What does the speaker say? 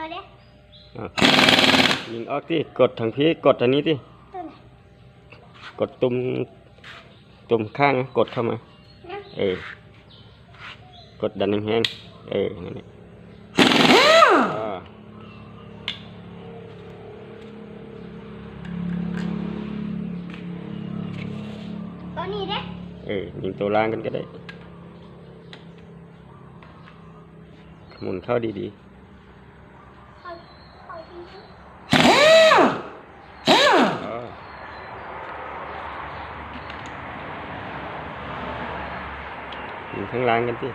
เอาเด้อะยิงออกที่กดทางพี่กดอันนี้ที่ตัวไหนกดตุ่มตุ่มข้างนะกดเข้ามานะเออ กดดันแห้งๆเออนั่นแหละอ่าตัวนี้เด้เออยิงตัวล่างกันก็ได้หมุนเข้าดีเอาเอาทีนี้ ๆอ๋อ ยิงข้างล่างกันที่